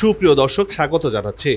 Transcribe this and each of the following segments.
সুপ্রিয় দর্শক, স্বাগত জানাচ্ছি।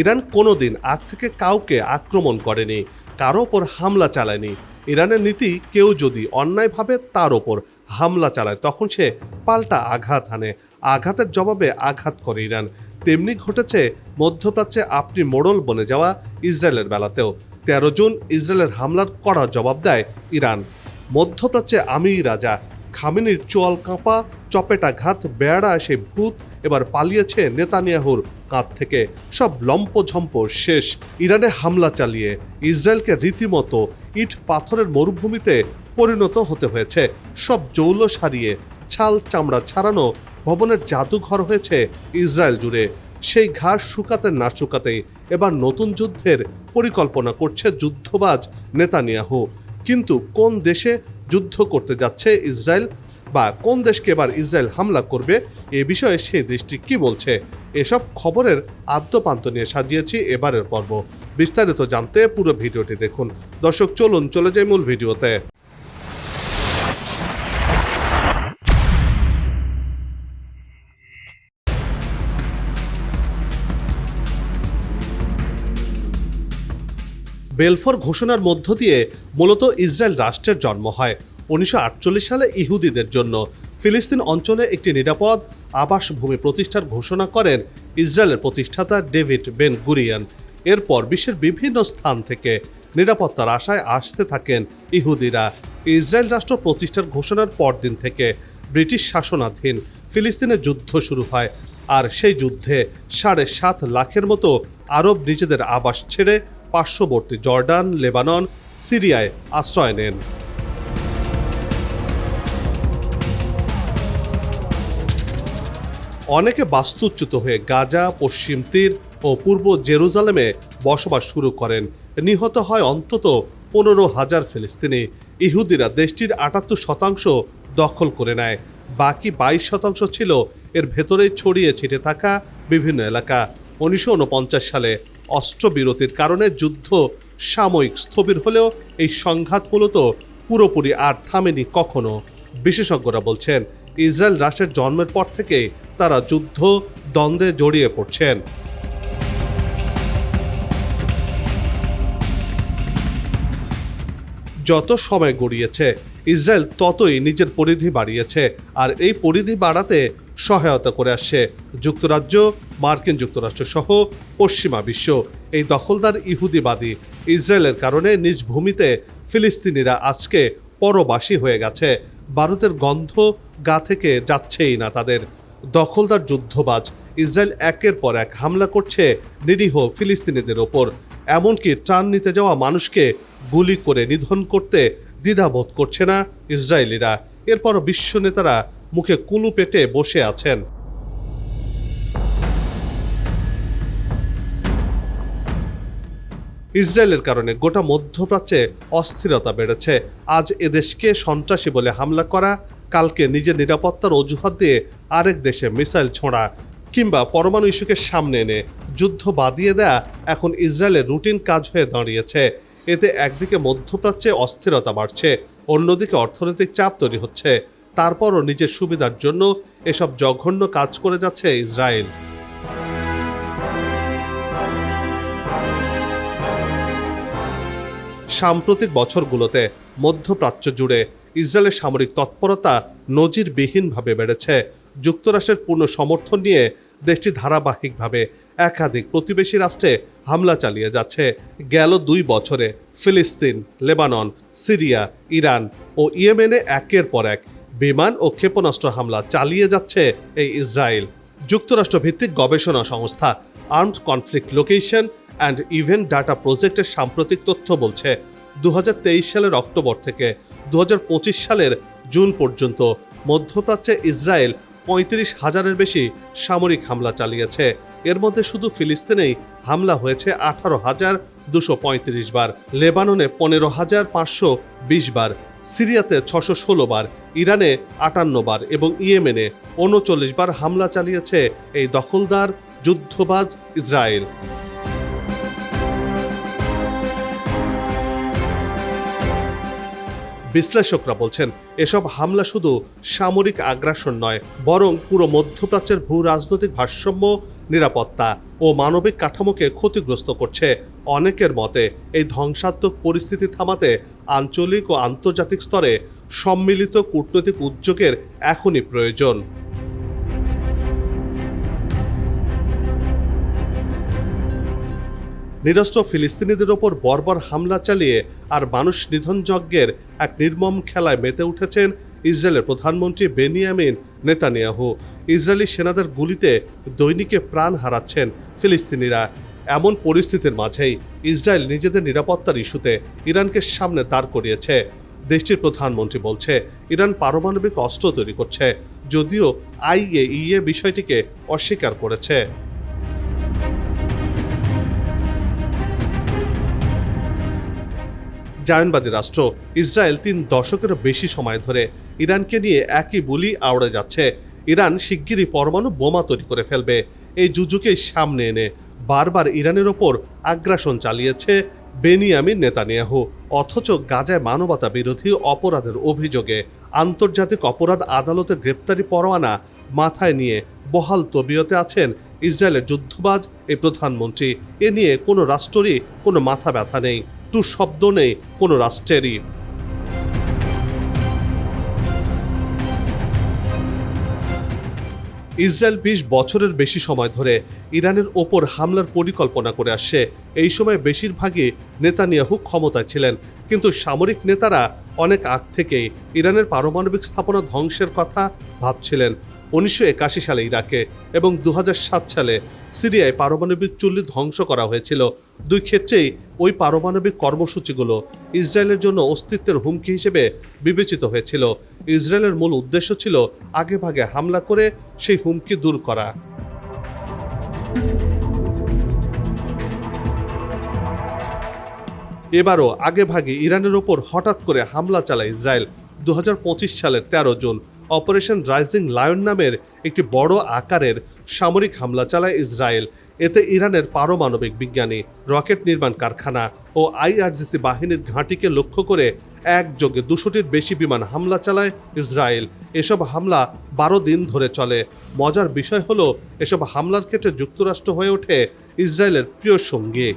ইরান কোনোদিন আগ থেকে কাউকে আক্রমণ করেনি, কারও ওপর হামলা চালায়নি। ইরানের নীতি কেউ যদি অন্যায়ভাবে তার ওপর হামলা চালায়, তখন সে পাল্টা আঘাত হানে। আঘাতের জবাবে আঘাত করে ইরান। তেমনি ঘটেছে মধ্যপ্রাচ্যে আপনি মোড়ল বনে যাওয়া ইসরায়েলের বেলাতেও। তেরো জুন ইসরায়েলের হামলার কড়া জবাব দেয় ইরান। মধ্যপ্রাচ্যে আমি রাজা খামিনির চোয়াল কাঁপা চপেটাঘাত বেড়া সে ভূত এবার পালিয়েছে নেতানিয়াহুর কাঁধ থেকে। সব লম্পঝম্প শেষ। ইরানে হামলা চালিয়ে ইসরায়েলকে রীতিমতো ইট পাথরের মরুভূমিতে পরিণত হতে হয়েছে। সব জৌল সারিয়ে ছাল চামড়া ছাড়ানো ভবনের জাদুঘর হয়েছে ইসরায়েল জুড়ে। সেই ঘাস শুকাতে না শুকাতেই এবার নতুন যুদ্ধের পরিকল্পনা করছে যুদ্ধবাজ নেতানিয়াহু। কিন্তু কোন দেশে যুদ্ধ করতে যাচ্ছে ইসরায়েল বা কোন দেশকে এবার ইসরায়েল হামলা করবে এ বিষয়ে সে দেশটি কি বলছে? এসব খবরের আদ্যপান্ত নিয়ে সাজিয়েছি এবারের পর্ব। বিস্তারিত জানতে পুরো ভিডিওটি দেখুন। দর্শক, চলুন, চলে যাই মূল ভিডিওতে। বেলফোর ঘোষণার মধ্য দিয়ে মূলত ইসরায়েল রাষ্ট্রের জন্ম হয়। উনিশশো আটচল্লিশ সালে ইহুদিদের জন্য ফিলিস্তিন অঞ্চলে একটি নিরাপদ আবাসভূমি প্রতিষ্ঠার ঘোষণা করেন ইসরায়েলের প্রতিষ্ঠাতা ডেভিড বেন গুরিয়ান। এরপর বিশ্বের বিভিন্ন স্থান থেকে নিরাপত্তার আশায় আসতে থাকেন ইহুদিরা। ইসরায়েল রাষ্ট্র প্রতিষ্ঠার ঘোষণার পরদিন থেকে ব্রিটিশ শাসনাধীন ফিলিস্তিনে যুদ্ধ শুরু হয় আর সেই যুদ্ধে সাড়ে সাত লাখের মতো আরব নিজেদের আবাস ছেড়ে পার্শ্ববর্তী জর্ডান, লেবানন, সিরিয়ায় আশ্রয় নেন। অনেকে বাস্তুচ্যুত হয়ে গাজা, পশ্চিম তীর ও পূর্ব জেরুজালেমে বসবাস শুরু করেন। নিহত হয় অন্তত পনেরো হাজার ফিলিস্তিনি। ইহুদিরা দেশটির আটাত্তর শতাংশ দখল করে নেয়। বাকি বাইশ শতাংশ ছিল এর ভেতরেই ছড়িয়ে ছিটে থাকা বিভিন্ন এলাকা। উনিশশো উনপঞ্চাশ সালে অস্ত্রবিরতির কারণে যুদ্ধ সাময়িক স্থবির হলেও এই সংঘাত মূলত পুরোপুরি আর থামেনি কখনো। বিশেষজ্ঞরা বলছেন, ইসরায়েল রাষ্ট্রের জন্মের পর থেকে তারা যুদ্ধ দ্বন্দ্বে জড়িয়ে পড়ছেন। যত সময় গড়িয়েছে ইসরায়েল ততই নিজের পরিধি বাড়িয়েছে আর এই পরিধি বাড়াতে সহায়তা করে আসছে যুক্তরাজ্য, মার্কিন যুক্তরাষ্ট্র সহ পশ্চিমা বিশ্ব। এই দখলদার ইহুদিবাদী ইসরায়েলের কারণে নিজ ভূমিতে ফিলিস্তিনিরা আজকে পরবাসী হয়ে গেছে। ভারতের গন্ধ গা থেকে যাচ্ছেই না তাদের। দখলদার যুদ্ধবাজ ইসরায়েল একের পর এক হামলা করছে নিরীহ ফিলিস্তিনিদের ওপর। এমনকি ত্রাণ নিতে যাওয়া মানুষকে গুলি করে নিধন করতে দ্বিধাবোধ করছে না ইসরায়েলিরা। এরপর বিশ্ব নেতারা মুখে কুলু পেটে বসে আছেন। ইসরায়েলের কারণে গোটা মধ্যপ্রাচ্যে অস্থিরতা বেড়েছে। আজ এদেশকে সন্ত্রাসী বলে হামলা করা, কালকে নিজের নিরাপত্তার অজুহাত দিয়ে আরেক দেশে মিসাইল ছোঁড়া, কিংবা পরমাণু ইস্যুকে সামনে এনে যুদ্ধ বাদিয়ে দেয়া, এখন ইসরায়েলের রুটিন কাজ হয়ে দাঁড়িয়েছে। এতে একদিকে মধ্যপ্রাচ্যে অস্থিরতা বাড়ছে, অন্যদিকে অর্থনৈতিক চাপ তৈরি হচ্ছে। তারপরও নিজের সুবিধার জন্য এসব জঘন্য কাজ করে যাচ্ছে ইসরায়েল। সাম্প্রতিক বছরগুলোতে মধ্যপ্রাচ্য জুড়ে ইসরায়েলের সামরিক তৎপরতা নজিরবিহীনভাবে বেড়েছে। যুক্তরাষ্ট্রের পূর্ণ সমর্থন নিয়ে দেশটি ধারাবাহিকভাবে একাধিক প্রতিবেশী রাষ্ট্রে হামলা চালিয়ে যাচ্ছে। গেল দুই বছরে ফিলিস্তিন, লেবানন, সিরিয়া, ইরান ও ইয়েমেনে একের পর এক বিমান ও ক্ষেপণাস্ত্র হামলা চালিয়ে যাচ্ছে এই ইসরায়েল। যুক্তরাষ্ট্র ভিত্তিক গবেষণা সংস্থা armed conflict location and event data প্রজেক্টের সাম্প্রতিক তথ্য বলছে দু হাজার তেইশ সালের অক্টোবর থেকে দু হাজার পঁচিশ সালের জুন পর্যন্ত মধ্যপ্রাচ্যে ইসরায়েল পঁয়ত্রিশ হাজারের বেশি সামরিক হামলা চালিয়েছে। এর মধ্যে শুধু ফিলিস্তিনেই হামলা হয়েছে আঠারো হাজার দুশো পঁয়ত্রিশ বার, লেবাননে পনেরো হাজার পাঁচশো বিশ বার, সিরিয়াতে ছশো ষোলো বার, ইরানে আটান্ন বার এবং ইয়েমেনে উনচল্লিশ বার হামলা চালিয়েছে এই দখলদার, যুদ্ধবাজ ইসরায়েল। বিশ্লেষকরা বলছেন, এসব হামলা শুধু সামরিক আগ্রাসন নয়, বরং পুরো মধ্যপ্রাচ্যের ভূ রাজনৈতিক ভারসাম্য, নিরাপত্তা ও মানবিক কাঠামোকে ক্ষতিগ্রস্ত করছে। অনেকের মতে, এই ধ্বংসাত্মক পরিস্থিতি থামাতে আঞ্চলিক ও আন্তর্জাতিক স্তরে সম্মিলিত কূটনৈতিক উদ্যোগের এখনই প্রয়োজন। নিরস্ত্র ফিলিস্তিনিদের ওপর বর্বর হামলা চালিয়ে আর মানুষ নিধন যজ্ঞের এক নির্মম খেলায় মেতে উঠেছেন ইসরায়েলের প্রধানমন্ত্রী বেনিয়ামিন নেতানিয়াহু। ইসরায়েলি সেনাদের গুলিতে দৈনিকে প্রাণ হারাচ্ছেন ফিলিস্তিনিরা। এমন পরিস্থিতির মাঝেই ইসরায়েল নিজেদের নিরাপত্তার ইস্যুতে ইরানকে সামনে দাঁড় করিয়েছে। দেশটির প্রধানমন্ত্রী বলছে, ইরান পারমাণবিক অস্ত্র তৈরি করছে, যদিও আইএইএ বিষয়টিকে অস্বীকার করেছে। জায়নবাদী রাষ্ট্র ইসরায়েল তিন দশকেরও বেশি সময় ধরে ইরানকে নিয়ে একই বুলি আওড়ে যাচ্ছে। ইরান শিগগিরই পরমাণু বোমা তৈরি করে ফেলবে। এই যুযুকে সামনে এনে বারবার ইরানের ওপর আগ্রাসন চালিয়েছে বেনিয়ামিন নেতানিয়াহু। অথচ গাজায় মানবতা বিরোধী অপরাধের অভিযোগে আন্তর্জাতিক অপরাধ আদালতের গ্রেপ্তারি পরোয়ানা মাথায় নিয়ে বহাল তবিয়তে আছেন ইসরায়েলের যুদ্ধবাজ এই প্রধানমন্ত্রী। এ নিয়ে কোনো রাষ্ট্ররই কোনো মাথা ব্যথা নেই। টু শব্দ নেই কোনো রাষ্ট্রেরই। ইসরায়েল বিশ বছরের বেশি সময় ধরে ইরানের ওপর হামলার পরিকল্পনা করে আসছে। এই সময় বেশিরভাগই নেতানিয়াহু ক্ষমতায় ছিলেন, কিন্তু সামরিক নেতারা অনেক আগ থেকেই ইরানের পারমাণবিক স্থাপনা ধ্বংসের কথা ভাবছিলেন। উনিশশো একাশি সালে ইরাকে এবং দু হাজার সাত সালে সিরিয়ায় পারমাণবিক চুল্লি ধ্বংস করা হয়েছিল। দুই ক্ষেত্রেই ওই পারমাণবিক কর্মসূচিগুলো ইসরায়েলের জন্য অস্তিত্বের হুমকি হিসেবে বিবেচিত হয়েছিল। ইসরায়েলের মূল উদ্দেশ্য ছিল আগেভাগে হামলা করে সেই হুমকি দূর করা। এবারও আগেভাগে ইরানের ওপর হঠাৎ করে হামলা চালায় ইসরায়েল। দু হাজার পঁচিশ সালের তেরো জুন অপারেশন রাইজিং লায়ন নামের একটি বড় আকারের সামরিক হামলা চালায় ইসরায়েল। এতে ইরানের পারমাণবিক বিজ্ঞানী, রকেট নির্মাণ কারখানা ও আইআরজিসি বাহিনীর ঘাঁটিকে লক্ষ্য করে একযোগে দুশোটির বেশি বিমান হামলা চালায় ইসরায়েল। এসব হামলা বারো দিন ধরে চলে। মজার বিষয় হলো, এসব হামলার ক্ষেত্রে যুক্তরাষ্ট্র হয়ে ওঠে ইসরায়েলের প্রিয় সঙ্গী।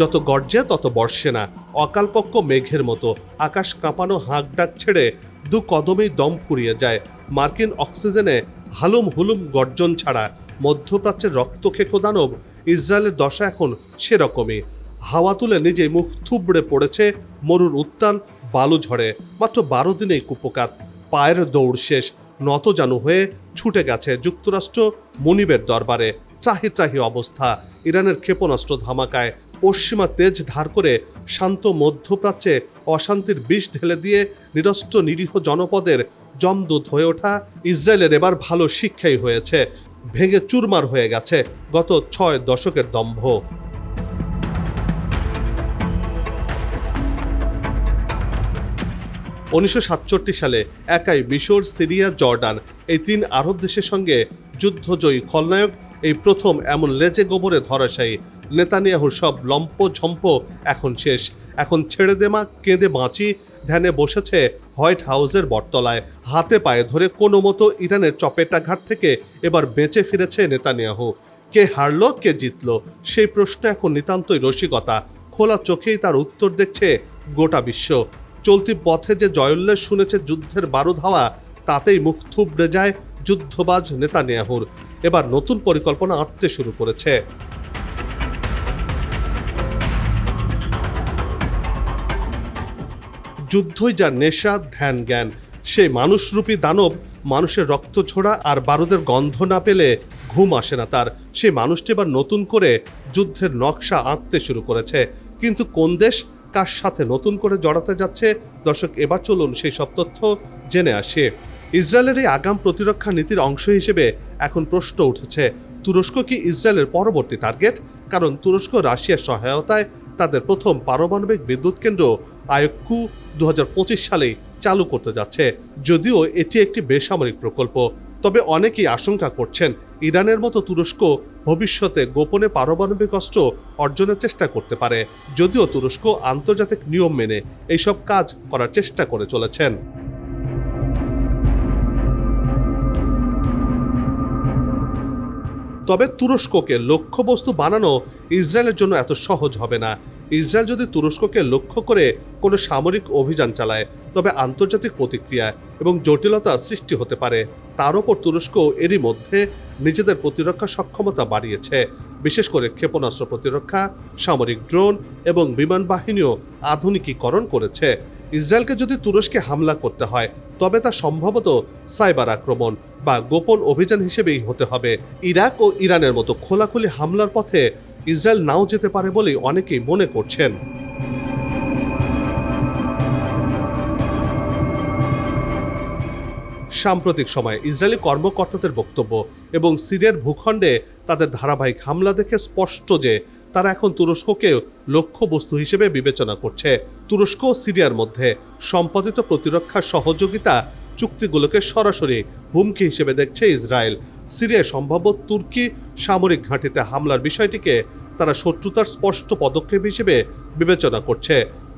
যত গর্জে তত বর্ষে না। অকালপক্ষ মেঘের মতো আকাশ কাঁপানো হাঁক ডাক ছেড়ে দু কদমেই দম ফুরিয়ে যায়। মার্কিন অক্সিজেনে হালুম হুলুম গর্জন ছাড়া মধ্যপ্রাচ্যের রক্তখেকো দানব ইসরায়েলের দশা এখন সেরকমই। হাওয়া তুলে নিজেই মুখ থুবড়ে পড়েছে মরুর উত্তাল বালু ঝড়ে। মাত্র বারো দিনেই কুপকাত, পায়ের দৌড় শেষ। নত জানু হয়ে ছুটে গেছে যুক্তরাষ্ট্র মনিবের দরবারে। চাহি চাহি অবস্থা, ইরানের ক্ষেপণাস্ত্র ধামাকায় পশ্চিমা তেজ ধার করে শান্ত মধ্যপ্রাচ্যে অশান্তির বিষ ঢেলে দিয়ে নিরস্ত্র নিরীহ জনপদের জমদূত হয়ে ওঠা ইসরায়েলের এবার ভালো শিক্ষাই হয়েছে। ভেঙে চুরমার হয়ে গেছে গত ছয় দশকের দম্ভ। উনিশশো সাতষট্টি সালে একাই মিশর, সিরিয়া, জর্ডান এই তিন আরব দেশের সঙ্গে যুদ্ধজয়ী খলনায়ক এই প্রথম এমন লেজে গোবরে ধরাশায়ী নেতানিয়াহুর সব লম্প ঝম্প এখন শেষ। এখন ছেড়ে দেমা কেঁদে বাঁচি। ধ্যানে বসেছে হোয়াইট হাউসের বটতলায়। হাতে পায়ে ধরে কোনো মতো ইরানের চপেটাঘাট থেকে এবার বেঁচে ফিরেছে নেতানিয়াহু। কে হারল, কে জিতল, সেই প্রশ্ন এখন নিতান্তই রসিকতা। খোলা চোখেই তার উত্তর দেখছে গোটা বিশ্ব। চলতি পথে যে জয়োল্লাস শুনেছে যুদ্ধের বারুদ হাওয়া তাতেই মুখ থুবড়ে যায় যুদ্ধবাজ নেতানিয়াহুর। এবার নতুন পরিকল্পনা আঁটতে শুরু করেছে। যুদ্ধই যার নেশা, ধ্যান, জ্ঞান। সেই মানুষরূপী দানব মানুষের রক্ত ছোড়া আর বারুদের গন্ধ না পেলে ঘুম আসে না তার। সেই মানুষটি এবার নতুন করে যুদ্ধের নকশা আঁকতে শুরু করেছে। কিন্তু কোন দেশ কার সাথে নতুন করে জড়াতে যাচ্ছে? দর্শক, এবার চলুন সেই সব তথ্য জেনে আসে। ইসরায়েলের এই আগাম প্রতিরক্ষা নীতির অংশ হিসেবে এখন প্রশ্ন উঠেছে, তুরস্ক কি ইসরায়েলের পরবর্তী টার্গেট? কারণ তুরস্ক রাশিয়ার সহায়তায় তাদের প্রথম পারমাণবিক বিদ্যুৎ কেন্দ্র আয়ক্কু দু সালেই চালু করতে যাচ্ছে। যদিও এটি একটি বেসামরিক প্রকল্প, তবে অনেকেই আশঙ্কা করছেন ইরানের মতো তুরস্ক ভবিষ্যতে গোপনে পারমাণবিক অস্ত্র অর্জনের চেষ্টা করতে পারে। যদিও তুরস্ক আন্তর্জাতিক নিয়ম মেনে এইসব কাজ করার চেষ্টা করে চলেছেন। তবে তুরস্ককে লক্ষ্যবস্তু বানানো ইসরায়েলের জন্য এত সহজ হবে না। ইসরায়েল যদি তুরস্ককে লক্ষ্য করে কোনো সামরিক অভিযান চালায়, তবে আন্তর্জাতিক প্রতিক্রিয়া এবং জটিলতা সৃষ্টি হতে পারে, তার ওপর তুরস্ক এরই মধ্যে নিজেদের প্রতিরক্ষা সক্ষমতা বাড়িয়েছে, বিশেষ করে ক্ষেপণাস্ত্র প্রতিরক্ষা, সামরিক ড্রোন এবং বিমান বাহিনীও আধুনিকীকরণ করেছে। ইসরায়েলকে যদি তুরস্কে হামলা করতে হয়, তবে তা সম্ভবত সাইবার আক্রমণ বা গোপন অভিযান হিসেবেই হতে হবে। ইরাক ও ইরানের মতো খোলাখুলি হামলার পথে ইসরায়েল নাও যেতে পারে বলে অনেকেই মনে করছেন। সাম্প্রতিক সময়ে ইসরায়েলি কর্মকর্তাদের বক্তব্য এবং সিরিয়ার ভূখণ্ডে তাদের ধারাবাহিক হামলা দেখে স্পষ্ট যে তারা এখন তুরস্ককে লক্ষ্যবস্তু হিসেবে বিবেচনা করছে। তুরস্ক ও সিরিয়ার মধ্যে সম্পাদিত প্রতিরক্ষা সহযোগিতা চুক্তিগুলোকে সরাসরি হুমকি হিসেবে দেখছে ইসরায়েল। সিরিয়ায় সম্ভাব্য তুর্কি সামরিক ঘাঁটিতে হামলার বিষয়টিকে তারা শত্রুতার স্পষ্ট পদক্ষেপ হিসেবে বিবেচনা করছে।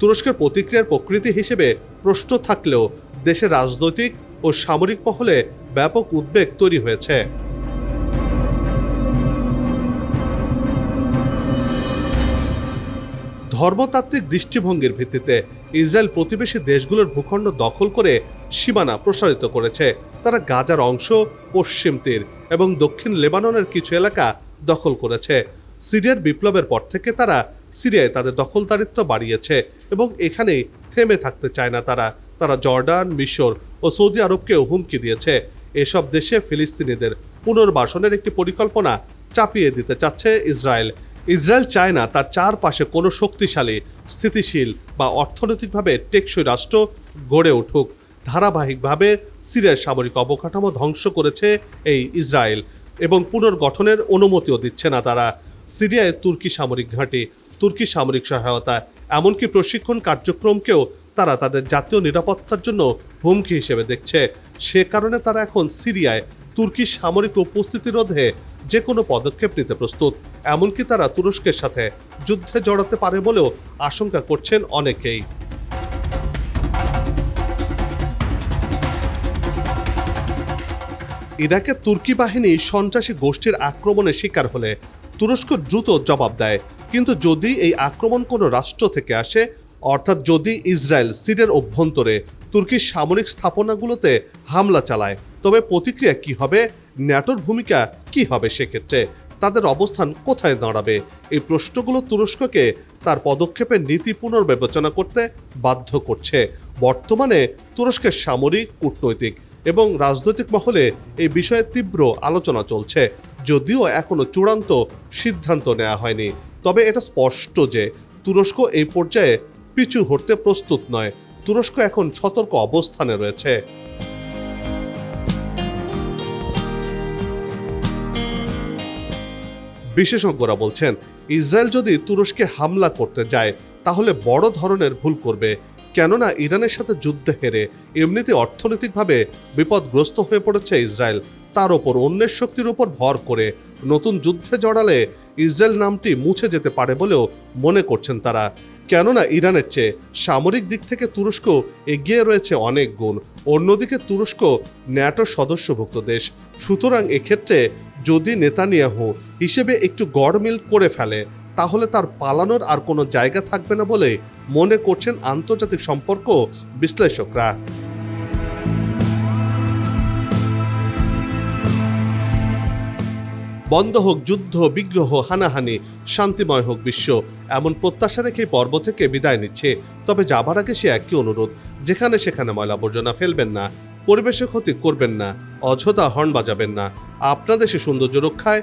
তুরস্কের প্রতিক্রিয়ার প্রকৃতি হিসেবে প্রশ্ন থাকলেও দেশের রাজনৈতিক ও সামরিক মহলে ব্যাপক উদ্বেগ তৈরি হয়েছে। ধর্মতাত্ত্বিক দৃষ্টিভঙ্গির ভিত্তিতে ইসরায়েল প্রতিবেশী দেশগুলোর ভূখণ্ড দখল করে সীমানা প্রসারিত করেছে। তারা গাজার অংশ, পশ্চিম তীর এবং দক্ষিণ লেবাননের কিছু এলাকা দখল করেছে। সিরিয়ার বিপ্লবের পর থেকে তারা সিরিয়ায় তাদের দখলদারিত্ব বাড়িয়েছে এবং এখানেই থেমে থাকতে চায় না তারা। তারা জর্ডান, মিশর ও সৌদি আরবকেও হুমকি দিয়েছে। এসব দেশে ফিলিস্তিনিদের পুনর্বাসনের একটি পরিকল্পনা চাপিয়ে দিতে চাচ্ছে ইসরায়েল। ইসরায়েল চায় না তার চারপাশে কোনো শক্তিশালী, স্থিতিশীল বা অর্থনৈতিকভাবে টেকসই রাষ্ট্র গড়ে উঠুক। ধারাবাহিকভাবে সিরিয়ার সামরিক অবকাঠামো ধ্বংস করেছে এই ইসরায়েল এবং পুনর্গঠনের অনুমতিও দিচ্ছে না তারা। সিরিয়ায় তুর্কি সামরিক ঘাঁটি, তুর্কি সামরিক সহায়তা এমনকি প্রশিক্ষণ কার্যক্রমকেও তারা তাদের জাতীয় নিরাপত্তার জন্য হুমকি হিসেবে দেখছে। সে কারণে তারা এখন সিরিয়ায় তুর্কি সামরিক উপস্থিতি রোধে যে কোনো পদক্ষেপ নিতে প্রস্তুত। এমনকি তারা তুরস্কের সাথে যুদ্ধে জড়াতে পারে বলেও আশঙ্কা করছেন অনেকেই। ইরাকে তুর্কি বাহিনী সন্ত্রাসী গোষ্ঠীর আক্রমণের শিকার হলে তুরস্ক দ্রুত জবাব দেয়। কিন্তু যদি এই আক্রমণ কোনো রাষ্ট্র থেকে আসে, অর্থাৎ যদি ইসরায়েল, সিরিয়ার অভ্যন্তরে তুর্কির সামরিক স্থাপনাগুলোতে হামলা চালায় তবে প্রতিক্রিয়া কি হবে? ন্যাটোর ভূমিকা কি হবে সেক্ষেত্রে? তাদের অবস্থান কোথায় দাঁড়াবে? এই প্রশ্নগুলো তুরস্ককে তার পদক্ষেপের নীতি পুনর্বিবেচনা করতে বাধ্য করছে। বর্তমানে তুরস্কের সামরিক, কূটনৈতিক এবং রাজনৈতিক মহলে এই বিষয়ে তীব্র আলোচনা চলছে। যদিও এখনও চূড়ান্ত সিদ্ধান্ত নেওয়া হয়নি। তবে এটা স্পষ্ট যে তুরস্ক এই পর্যায়ে পিছু হটতে প্রস্তুত নয়। তুরস্ক এখন সতর্ক অবস্থানে রয়েছে। বিশেষজ্ঞরা বলছেন, ইসরায়েল যদি তুরস্কে হামলা করতে যায়, তাহলে বড় ধরনের ভুল করবে। কেননা ইরানের সাথে যুদ্ধে হেরে এমনিতে অর্থনৈতিকভাবে বিপদগ্রস্ত হয়ে পড়েছে ইসরায়েল। তার ওপর অন্যের শক্তির উপর ভর করে নতুন যুদ্ধে জড়ালে ইসরায়েল নামটি মুছে যেতে পারে বলেও মনে করছেন তারা। কেননা ইরানের চেয়ে সামরিক দিক থেকে তুরস্ক এগিয়ে রয়েছে অনেক গুণ। অন্যদিকে তুরস্ক ন্যাটো সদস্যভুক্ত দেশ। সুতরাং এক্ষেত্রে যদি নেতানিয়াহু হিসেবে একটু গড়মিল করে ফেলে, তাহলে তার পালানোর আর কোনো জায়গা থাকবে না বলে মনে করছেন আন্তর্জাতিক সম্পর্ক বিশ্লেষকরা। বন্ধ হোক যুদ্ধ, বিগ্রহ, হানাহানি, শান্তিময় হোক বিশ্ব, এমন প্রত্যাশা রেখে পর্ব থেকে বিদায় নিচ্ছে। তবে যাবার আগে সে একই অনুরোধ, যেখানে সেখানে ময়লা আবর্জনা ফেলবেন না, পরিবেশের ক্ষতি করবেন না, অযথা হর্ন বাজাবেন না। আপনাদের সে সৌন্দর্য রক্ষায়